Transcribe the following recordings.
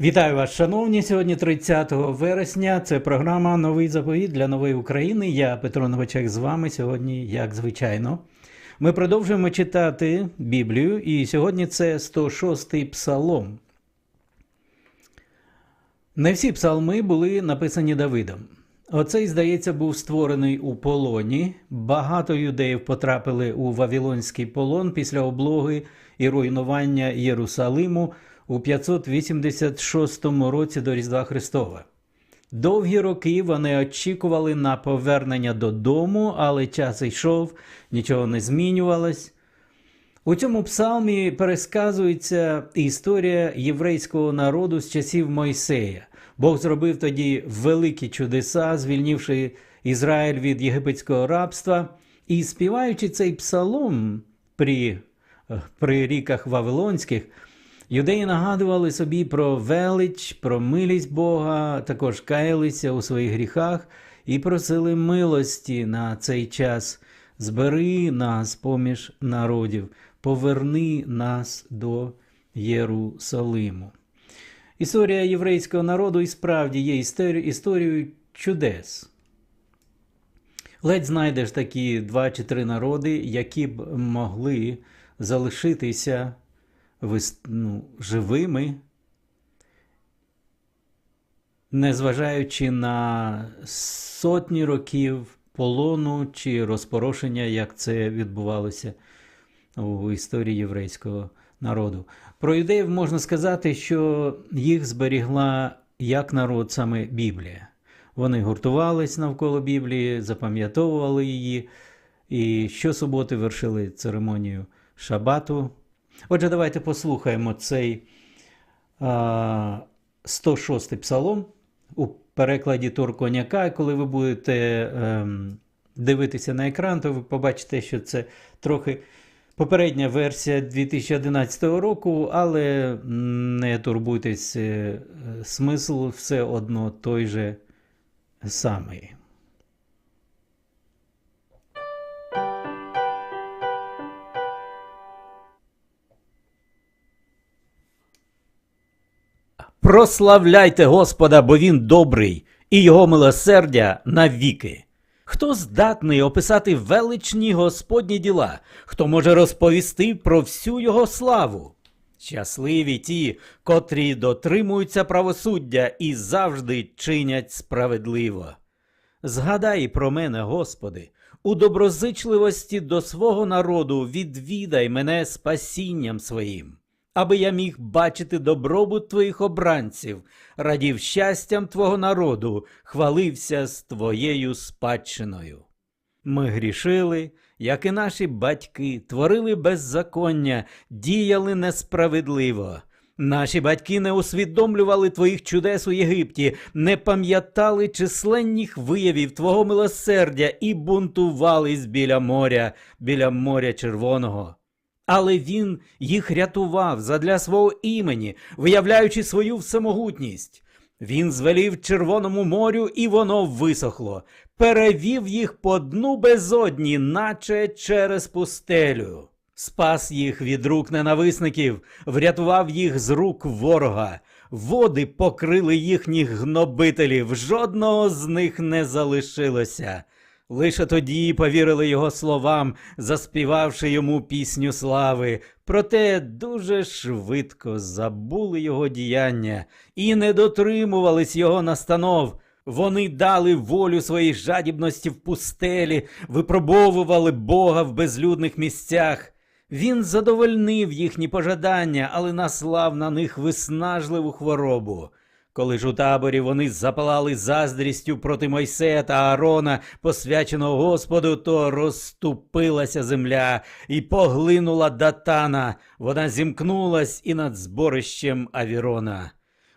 Вітаю вас, шановні. Сьогодні 30 вересня. Це програма Новий заповіт для нової України. Я Петро Новачек з вами сьогодні, як звичайно. Ми продовжуємо читати Біблію, і сьогодні це 106-й псалом. Не всі псалми були написані Давидом. Оцей, здається, був створений у полоні. Багато юдеїв потрапили у Вавилонський полон після облоги і руйнування Єрусалиму у 586 році до Різдва Христова. Довгі роки вони очікували на повернення додому, але час йшов, нічого не змінювалось. У цьому псалмі пересказується історія єврейського народу з часів Мойсея. Бог зробив тоді великі чудеса, звільнивши Ізраїль від єгипетського рабства. І співаючи цей псалом при, при ріках Вавилонських, юдеї нагадували собі про велич, про милість Бога, також каялися у своїх гріхах і просили милості на цей час. Збери нас поміж народів, поверни нас до Єрусалиму. Історія єврейського народу і справді є історією чудес. Ледь знайдеш такі два чи три народи, які б могли залишитися ну, живими, незважаючи на сотні років полону чи розпорошення, як це відбувалося у історії єврейського народу. Про юдеїв можна сказати, що їх зберігла як народ саме Біблія. Вони гуртувались навколо Біблії, запам'ятовували її і щосуботи вершили церемонію Шабату. Отже, давайте послухаємо цей 106-й псалом у перекладі Турконяка. Коли ви будете ем, дивитися на екран, то ви побачите, що це трохи попередня версія 2011 року, але не турбуйтесь, е, смисл все одно той же самий. Прославляйте Господа, бо Він добрий, і Його милосердя навіки. Хто здатний описати величні Господні діла, хто може розповісти про всю Його славу? Щасливі ті, котрі дотримуються правосуддя і завжди чинять справедливо. Згадай про мене, Господи, у доброзичливості до свого народу відвідай мене спасінням своїм, аби я міг бачити добробут твоїх обранців, радів щастям твого народу, хвалився з твоєю спадщиною. Ми грішили, як і наші батьки, творили беззаконня, діяли несправедливо. Наші батьки не усвідомлювали твоїх чудес у Єгипті, не пам'ятали численних виявів твого милосердя і бунтувались біля моря, біля моря Червоного. Але він їх рятував задля свого імені, виявляючи свою всемогутність. Він звелів Червоному морю, і воно висохло, перевів їх по дну безодні, наче через пустелю. Спас їх від рук ненависників, врятував їх з рук ворога. Води покрили їхніх гнобителів, жодного з них не залишилося. Лише тоді повірили його словам, заспівавши йому пісню слави, проте дуже швидко забули його діяння і не дотримувались його настанов. Вони дали волю своїй жадібності в пустелі, випробовували Бога в безлюдних місцях. Він задовольнив їхні пожадання, але наслав на них виснажливу хворобу. Коли ж у таборі вони запалали заздрістю проти Мойсея та Аарона, посвяченого Господу, то розступилася земля і поглинула датана. Вона зімкнулась і над зборищем Авірона.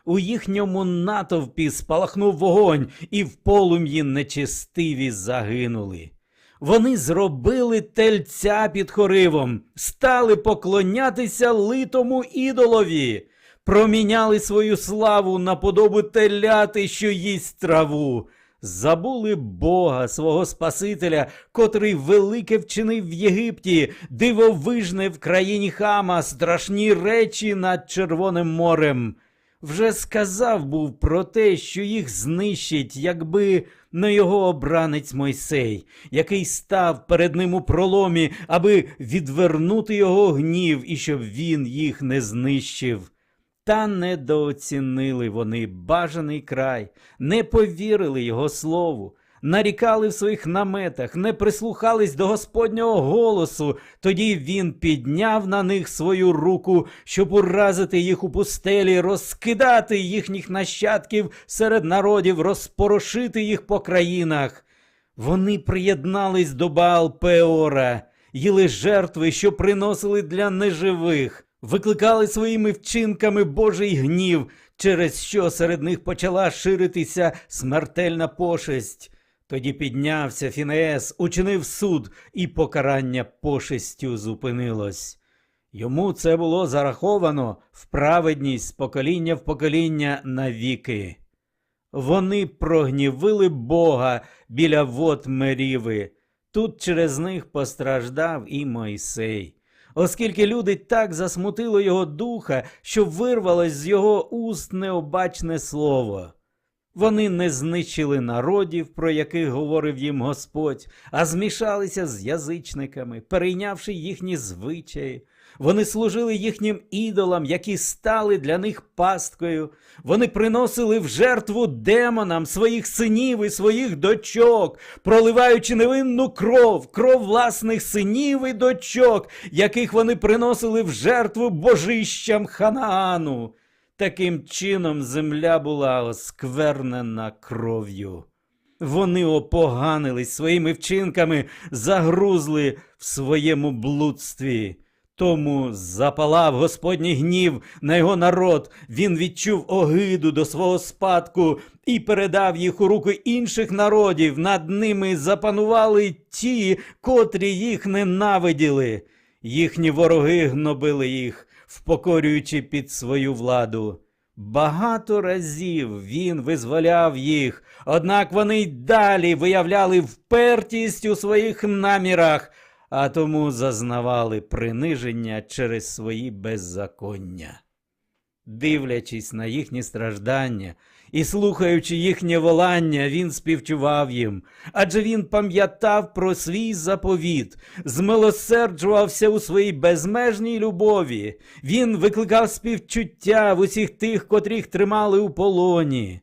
У їхньому натовпі спалахнув вогонь, і в полум'ї нечистиві загинули. Вони зробили тельця під хоривом, стали поклонятися литому ідолові, проміняли свою славу на подобу теляти, що їсть траву. забули Бога, свого Спасителя, котрий велике вчинив в Єгипті, дивовижне в країні Хама, страшні речі над Червоним морем. Вже сказав був про те, що їх знищить, якби не його обранець Мойсей, який став перед ним у проломі, аби відвернути його гнів і щоб він їх не знищив. Та недооцінили вони бажаний край, не повірили його слову, нарікали в своїх наметах, не прислухались до Господнього голосу. Тоді він підняв на них свою руку, щоб уразити їх у пустелі, розкидати їхніх нащадків серед народів, розпорошити їх по країнах. Вони приєднались до Баал Пеора, їли жертви, що приносили для неживих, викликали своїми вчинками Божий гнів, через що серед них почала ширитися смертельна пошесть. Тоді піднявся Фінеес, учинив суд, і покарання пошестю зупинилось. Йому це було зараховано в праведність з покоління в покоління навіки. Вони прогнівили Бога біля вод Меріви. Тут через них постраждав і Мойсей. Оскільки люди так засмутило його духа, що вирвалось з його уст необачне слово. Вони не знищили народів, про яких говорив їм Господь, а змішалися з язичниками, перейнявши їхні звичаї. Вони служили їхнім ідолам, які стали для них пасткою. Вони приносили в жертву демонам своїх синів і своїх дочок, проливаючи невинну кров, кров власних синів і дочок, яких вони приносили в жертву божищам Ханаану. Таким чином земля була осквернена кров'ю. Вони опоганились своїми вчинками, загрузли в своєму блудстві. Тому запалав Господній гнів на його народ. Він відчув огиду до свого спадку і передав їх у руки інших народів. Над ними запанували ті, котрі їх ненавиділи. Їхні вороги гнобили їх, впокорюючи під свою владу. Багато разів він визволяв їх, однак вони й далі виявляли впертість у своїх намірах, а тому зазнавали приниження через свої беззаконня. Дивлячись на їхні страждання і слухаючи їхнє волання, він співчував їм, адже він пам'ятав про свій заповіт, змилосерджувався у своїй безмежній любові. Він викликав співчуття в усіх тих, котрих тримали у полоні.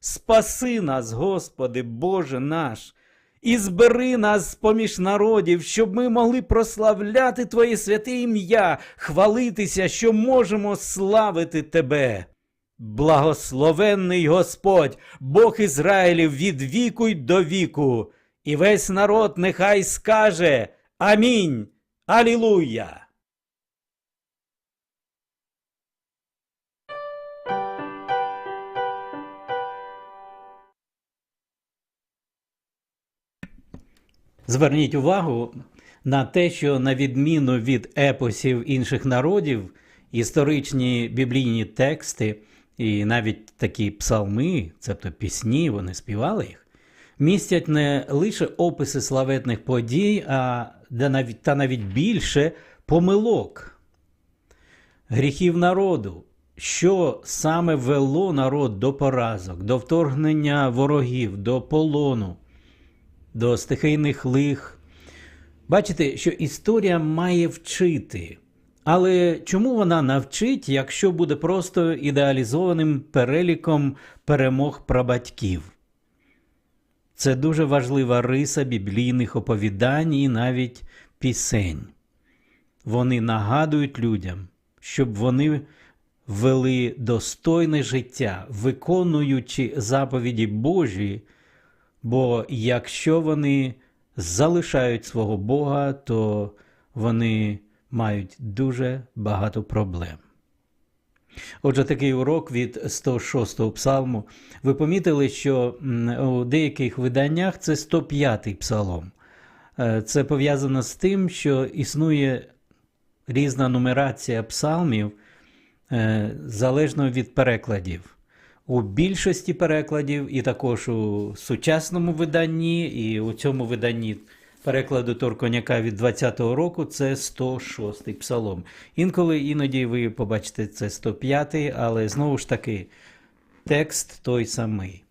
Спаси нас, Господи, Боже наш, і збери нас поміж народів, щоб ми могли прославляти Твоє святе ім'я, хвалитися, що можемо славити Тебе. Благословенний Господь, Бог Ізраїлів від віку й до віку, і весь народ нехай скаже Амінь. Алілуя! Зверніть увагу на те, що на відміну від епосів інших народів, історичні біблійні тексти і навіть такі псалми, цебто пісні, вони співали їх, містять не лише описи славетних подій, а та навіть більше помилок, гріхів народу, що саме вело народ до поразок, до вторгнення ворогів, до полону до стихійних лих. Бачите, що історія має вчити. Але чому вона навчить, якщо буде просто ідеалізованим переліком перемог прабатьків? Це дуже важлива риса біблійних оповідань і навіть пісень. Вони нагадують людям, щоб вони вели достойне життя, виконуючи заповіді Божі. Бо якщо вони залишають свого Бога, то вони мають дуже багато проблем. Отже, такий урок від 106-го псалму. Ви помітили, що у деяких виданнях це 105-й псалом. Е, Це пов'язано з тим, що існує різна нумерація псалмів е, залежно від перекладів. У більшості перекладів, і також у сучасному виданні, і у цьому виданні перекладу Торконяка від 20-го року це 106-й псалом. Інколи іноді ви побачите це 105-й, але знову ж таки текст той самий.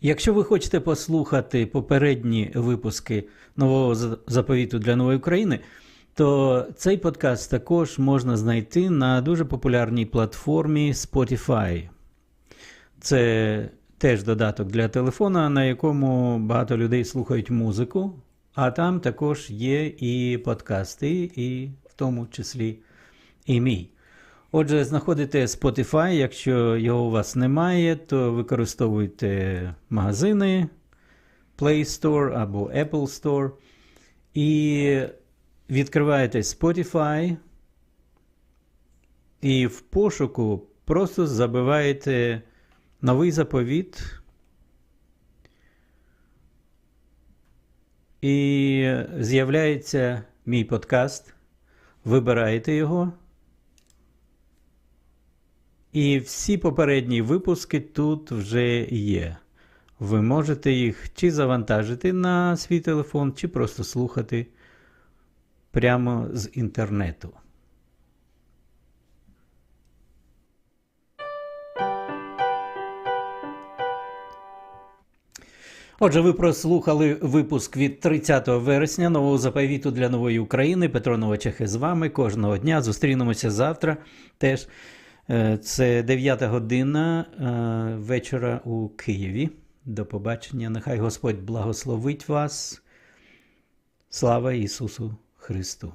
Якщо ви хочете послухати попередні випуски нового заповіту для нової України, то цей подкаст також можна знайти на дуже популярній платформі Spotify. Це теж додаток для телефона, на якому багато людей слухають музику, а там також є і подкасти, і в тому числі і мій. Отже, знаходите Spotify, якщо його у вас немає, то використовуйте магазини Play Store або Apple Store і відкриваєте Spotify і в пошуку просто забиваєте новий заповіт. І з'являється мій подкаст. Вибираєте його. І всі попередні випуски тут вже є. Ви можете їх чи завантажити на свій телефон, чи просто слухати прямо з інтернету. Отже, ви прослухали випуск від 30 вересня нового заповіту для нової України. Петро Новочехи з вами кожного дня. Зустрінемося завтра. Теж Е, це 9 година е, вечора у Києві. До побачення. Нехай Господь благословить вас. Слава Ісусу Христу!